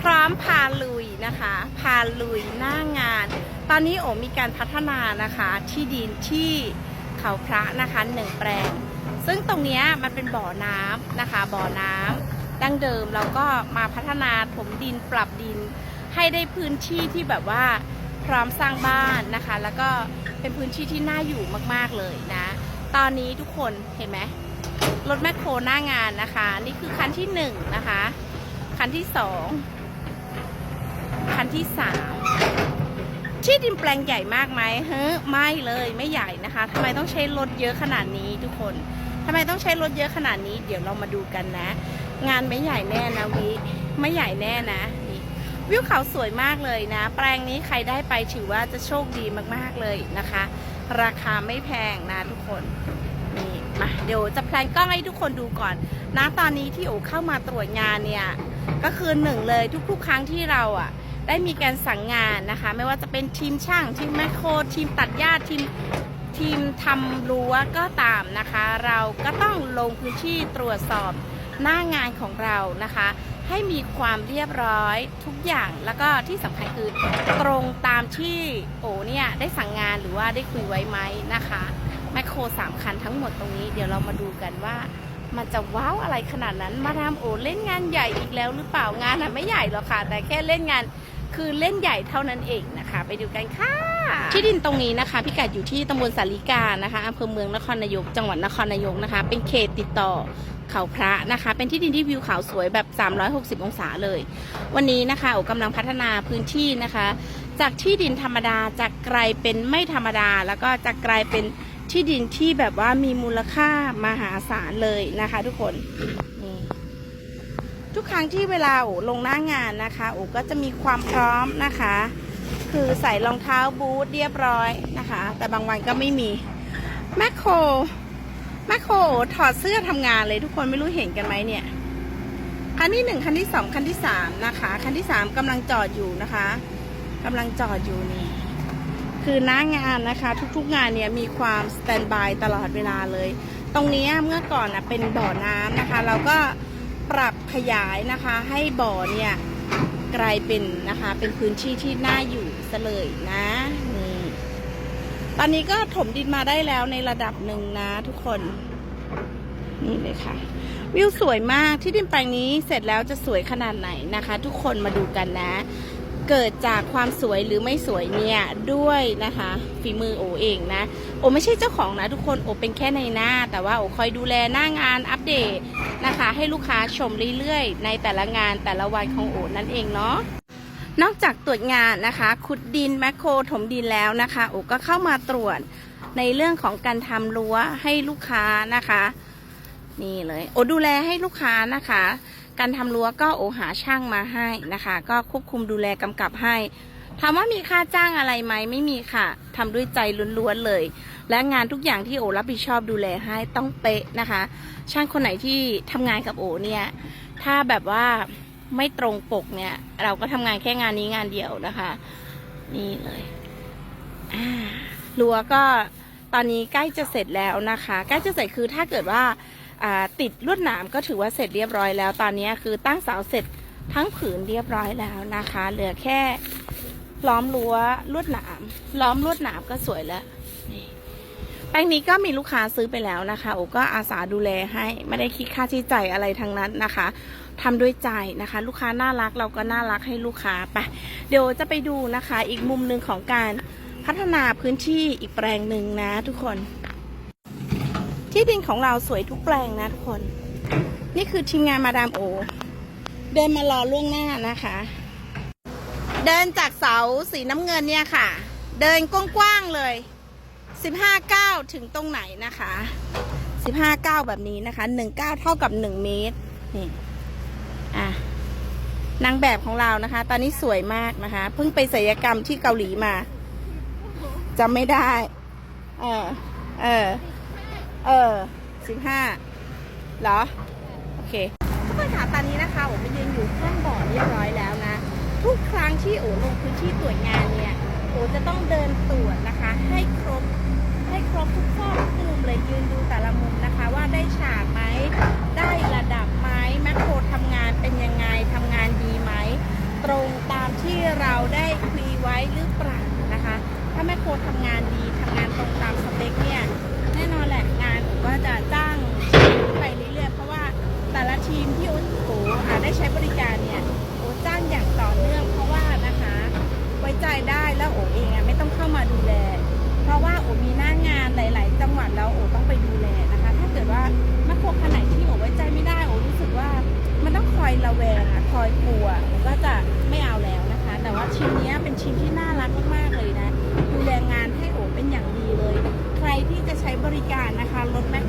พร้อมพาลุยนะคะ พาลุยหน้างาน ตอนนี้โอมีการพัฒนานะคะที่ดินที่เขาพระนะคะหนึ่งแปลง ซึ่งตรงนี้มันเป็นบ่อน้ำนะคะ บ่อน้ำดั้งเดิมเราก็มาพัฒนาถมดินปรับดิน ให้ได้พื้นที่ที่แบบว่าพร้อมสร้างบ้านนะคะ แล้วก็เป็นพื้นที่ที่น่าอยู่มากๆเลยนะ ตอนนี้ทุกคนเห็นไหมรถแมคโครหน้างานนะคะ นี่คือคันที่หนึ่งนะคะ คันที่สองคันที่สามที่ดินแปลงใหญ่มากไหมเฮ้ไม่เลยไม่ใหญ่นะคะทำไมต้องใช้รถเยอะขนาดนี้ทุกคนทำไมต้องใช้รถเยอะขนาดนี้ เดี๋ยวเรามาดูกันนะ งานไม่ใหญ่แน่นะวิไม่ใหญ่แน่นะวิวเขาสวยมากเลยนะ แปลงนี้ใครได้ไปถือว่าจะโชคดีมากๆเลยนะคะ ราคาไม่แพงนะทุกคนนี่มาเดี๋ยวจะแพลนกล้องให้ทุกคนดูก่อนนะตอนนี้ที่โอเข้ามาตรวจงานเนี่ย ก็คือหนึ่งเลยทุกๆ ครั้งที่เราอะได้มีการสั่งงานนะคะ ไม่ว่าจะเป็นทีมช่าง ทีมแมคโคร ทีมตัดหญ้าทีมทีมทำรั้วก็ตามนะคะ เราก็ต้องลงพื้นที่ตรวจสอบหน้างานของเรานะคะ ให้มีความเรียบร้อยทุกอย่างแล้วก็ที่สำคัญคือตรงตามที่โอเนี่ยได้สั่งงานหรือว่าได้คุยไว้ไหมนะคะแมคโครสามคันทั้งหมดตรงนี้เดี๋ยวเรามาดูกันว่า มันจะว้าวอะไรขนาดนั้น มาดามโอเล่นงานใหญ่อีกแล้วหรือเปล่างานอะไม่ใหญ่หรอกค่ะ แต่แค่เล่นงานคือเล่นใหญ่เท่านั้นเองนะคะ ไปดูกันค่ะ ที่ดินตรงนี้นะคะ พิกัดอยู่ที่ตำบลสาริกานะคะอำเภอเมืองนครนายกจังหวัดนครนายกนะคะ เป็นเขตติดต่อเขาพระนะคะ เป็นที่ดินที่วิวเขาสวยแบบ 360 องศาเลย วันนี้นะคะโอกำลังพัฒนาพื้นที่นะคะ จากที่ดินธรรมดาจะกลายเป็นไม่ธรรมดา แล้วก็จะกลายเป็น ที่ดินที่แบบว่ามีมูลค่ามหาศาลเลยนะคะ ทุกคนนี่ทุกครั้งที่เวลาโอลงหน้างานนะคะโอก็จะมีความพร้อมนะคะ คือใส่รองเท้าบูทเรียบร้อยนะคะ แต่บางวันก็ไม่มีแมคโครแมคโครถอดเสื้อทำงานเลยทุกคนไม่รู้เห็นกันไหมเนี่ยคันที่หนึ่งคันที่สองคันที่สามนะคะ คันที่สามกำลังจอดอยู่นะคะกำลังจอดอยู่นี่ คือหน้างานนะคะ ทุกๆงานเนี่ยมีความสแตนบายตลอดเวลาเลย ตรงนี้เมื่อก่อนนะเป็นบ่อน้ำนะคะ เราก็ปรับขยายนะคะ ให้บ่อเนี่ยกลายเป็นนะคะเป็นพื้นที่ที่น่าอยู่ซะเลยนะนี่ตอนนี้ก็ถมดินมาได้แล้วในระดับหนึ่งนะทุกคนนี่เลยค่ะ วิวสวยมากที่ดินแปลงนี้เสร็จแล้วจะสวยขนาดไหนนะคะ ทุกคนมาดูกันนะ เกิดจากความสวยหรือไม่สวยเนี่ยด้วยนะคะฝีมือโอเองนะ โอไม่ใช่เจ้าของนะทุกคนโอเป็นแค่ในหน้า แต่ว่าโอคอยดูแลหน้างานอัปเดตนะคะ ให้ลูกค้าชมเรื่อยๆ ในแต่ละงานแต่ละวันของโอนั่นเองเนาะนอกจากตรวจงานนะคะ ขุดดินแมคโครถมดินแล้วนะคะ โอก็เข้ามาตรวจในเรื่องของการทำรั้วให้ลูกค้านะคะ นี่เลย โอดูแลให้ลูกค้านะคะ การทำรั้วก็โอหาช่างมาให้นะคะ ก็ควบคุมดูแลกำกับให้ถามว่ามีค่าจ้างอะไรไหมไม่มีค่ะทำด้วยใจล้วนๆเลย และงานทุกอย่างที่โอรับผิดชอบดูแลให้ต้องเป๊ะนะคะ ช่างคนไหนที่ทำงานกับโอเนี่ย ถ้าแบบว่าไม่ตรงปกเนี่ย เราก็ทำงานแค่งานนี้งานเดียวนะคะ นี่เลยรั้วก็ตอนนี้ใกล้จะเสร็จแล้วนะคะ ใกล้จะเสร็จคือถ้าเกิดว่า ติดลวดหนามก็ถือว่าเสร็จเรียบร้อยแล้ว ตอนนี้คือตั้งเสาเสร็จทั้งผืนเรียบร้อยแล้วนะคะ เหลือแค่ล้อมรั้วลวดหนาม ล้อมลวดหนามก็สวยแล้วนี่แปลงนี้ก็มีลูกค้าซื้อไปแล้วนะคะโอก็อาสาดูแลให้ไม่ได้คิดค่าใช้จ่ายอะไรทั้งนั้นนะคะทำด้วยใจนะคะ ลูกค้าน่ารักเราก็น่ารักให้ลูกค้าไปเดี๋ยวจะไปดูนะคะ อีกมุมหนึ่งของการพัฒนาพื้นที่อีกแปลงหนึ่งนะทุกคน ที่ดินของเราสวยทุกแปลงนะทุกคน นี่คือทีมงานมาดามโอ เดินมารอล่วงหน้านะคะ เดินจากเสาสีน้ำเงินเนี่ยค่ะ เดินกว้างๆเลย 15ก้าวถึงตรงไหนนะคะ 15ก้าวแบบนี้นะคะ1ก้าวเท่ากับ 1 เมตร นี่ อะนางแบบของเรานะคะ ตอนนี้สวยมากนะคะ เพิ่งไปศัลยกรรมที่เกาหลีมาจำไม่ได้ เออ เออ เออสิบห้าเหรอ โอเค ทุกคนค่ะตอนนี้นะคะผมไปยืนอยู่ข้างบ่อเรียบร้อยแล้วนะ ทุกครั้งที่โอลงพื้นที่ตรวจงานเนี่ยโอจะต้องเดินตรวจนะคะ ให้ครบให้ครบทุกข้อทุกมุมเลยยืนดูแต่ละมุมนะคะ ว่าได้ฉากไหมได้ระดับไหมแมคโครทำงานเป็นยังไงทำงานดีไหมตรงตามที่เราได้คุยไว้หรือเปล่านะคะ ถ้าแมคโครทำงานดีทำงานตรงตามสเปคเนี่ยาจะจ้างไปเรื่อยๆเพราะว่าแต่ละทีมที่โอโออาจได้ใช้บริการเนี่ยโอจ้างอย่างต่อเนื่อง เพราะว่านะคะไว้ใจได้แล้วโอเองอะไม่ต้องเข้ามาดูแล เพราะว่าโอมีหน้างานหลาย ๆ จังหวัดแล้วโอต้องไปดูแลนะคะ ถ้าเกิดว่ามคโครคนไหนที่โอไว้ใจไม่ได้โอรู้สึกว่ามันต้องคอยระแวงอะคอยกลัวโอก็จะไม่เอาแล้วนะคะ แต่ว่าทีมนี้เป็นทีมที่น่ารักมากๆเลยนะดูแลงานให้โอเป็นอย่างดีเลย ใครที่จะใช้บริการนะคะรถแมค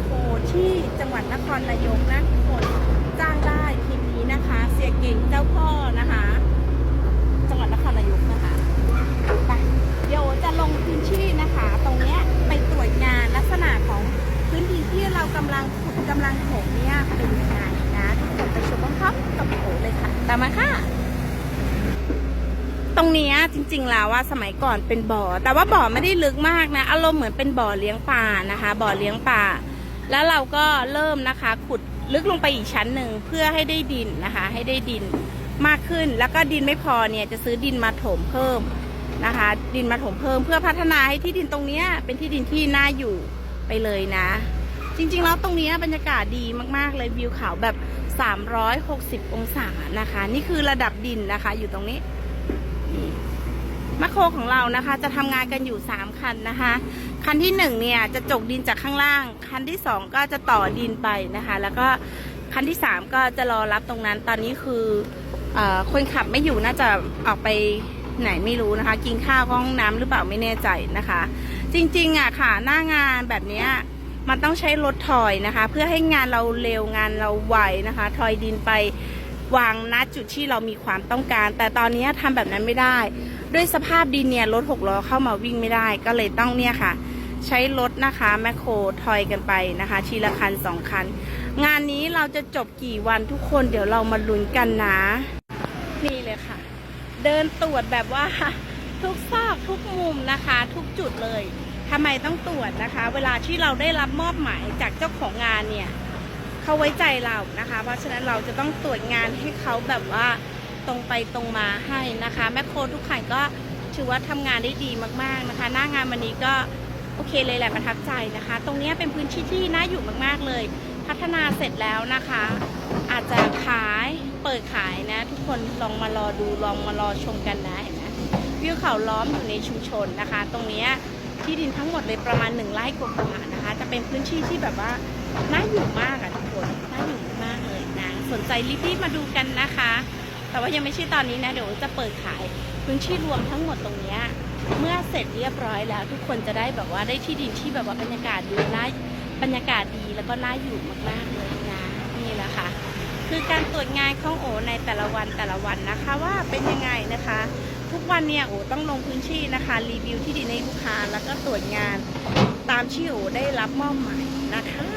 วัดนครนายกนะทุกคนจ้างได้ทีนี้นะคะ เสียเก่งเจ้าพ่อนะคะ จังหวัดนครนายกนะคะไปเดี๋ยวจะลงพื้นที่นะคะ ตรงเนี้ยไปตรวจงานลักษณะของพื้นที่ที่เรากำลังขุดกำลังถมเนี่ยเป็นยังไงนะทุกคนไปชมพร้อมๆกับโอเลยค่ะตามมาค่ะตรงเนี้ยจริงๆ แล้วว่าสมัยก่อนเป็นบ่อ แต่ว่าบ่อไม่ได้ลึกมากนะ อารมณ์เหมือนเป็นบ่อเลี้ยงปลานะคะ บ่อเลี้ยงปลา แล้วเราก็เริ่มนะคะขุดลึกลงไปอีกชั้นหนึ่งเพื่อให้ได้ดินนะคะ ให้ได้ดินมากขึ้นแล้วก็ดินไม่พอเนี่ยจะซื้อดินมาถมเพิ่มนะคะ ดินมาถมเพิ่มเพื่อพัฒนาให้ที่ดินตรงนี้เป็นที่ดินที่น่าอยู่ไปเลยนะ จริงๆแล้วตรงนี้บรรยากาศดีมากๆเลยวิวเขาแบบ 360 องศานะคะ นี่คือระดับดินนะคะอยู่ตรงนี้ มะโครของเรานะคะ จะทำงานกันอยู่ 3 คันนะคะ คันที่1เนี่ยจะจกดินจากข้างล่าง คันที่ 2 ก็จะต่อดินไปนะคะ แล้วก็คันที่ 3 ก็จะรอรับตรงนั้นตอนนี้คืออคนขับไม่อยู่น่าจะออกไปไหนไม่รู้นะคะ กินข้าวห้องน้ำหรือเปล่าไม่แน่ใจนะคะ จริงๆอะค่ะ หน้างานแบบนี้มันต้องใช้รถถอยนะคะ เพื่อให้งานเราเร็วงานเราไวนะคะถอยดินไป วางณจุดที่เรามีความต้องการ แต่ตอนนี้ทำแบบนั้นไม่ได้ ด้วยสภาพดินเนี่ยรถหกล้อเข้ามาวิ่งไม่ได้ ก็เลยต้องเนี่ยค่ะ ใช้รถนะคะแมคโครทอยกันไปนะคะ ทีละคันสองคัน งานนี้เราจะจบกี่วันทุกคนเดี๋ยวเรามาลุ้นกันนะ นี่เลยค่ะ เดินตรวจแบบว่าทุกซอกทุกมุมนะคะ ทุกจุดเลยทำไมต้องตรวจนะคะ เวลาที่เราได้รับมอบหมายจากเจ้าของงานเนี่ย เขาไว้ใจเรานะคะ เพราะฉะนั้นเราจะต้องตรวจงานให้เขาแบบว่าตรงไปตรงมาให้นะคะแมคโครทุกคันก็ถือว่าทำงานได้ดีมากๆนะคะ หน้างานวันนี้ก็โอเคเลยแหละประทับใจนะคะ ตรงนี้เป็นพื้นที่ที่น่าอยู่มากๆเลย พัฒนาเสร็จแล้วนะคะ อาจจะขายเปิดขายนะ ทุกคนลองมารอดูลองมารอชมกันนะเห็นไหมวิวเขาล้อมอยู่ในชุมชนนะคะ ตรงนี้ที่ดินทั้งหมดเลยประมาณหนึ่งไร่กว่าๆนะคะ จะเป็นพื้นที่ที่แบบว่าน่าอยู่มากอะ นน่าอยู่มากเลยนะ สนใจรีบๆมาดูกันนะคะ แต่ว่ายังไม่ใช่ตอนนี้นะ เดี๋ยวจะเปิดขายพื้นที่รวมทั้งหมดตรงนี้เมื่อเสร็จเรียบร้อยแล้ว ทุกคนจะได้แบบว่าได้ที่ดินที่แบบว่าบรรยากาศดีน่าบรรยากาศดีแล้วก็น่าอยู่มากๆเลยนะนี่แหละค่ะ คือการตรวจงานของโอในแต่ละวันแต่ละวันนะคะ ว่าเป็นยังไงนะคะ ทุกวันเนี่ยโอต้องลงพื้นที่นะคะ รีวิวที่ดินให้ลูกค้าแล้วก็ตรวจงานตามที่โอได้รับมอบหมายนะคะ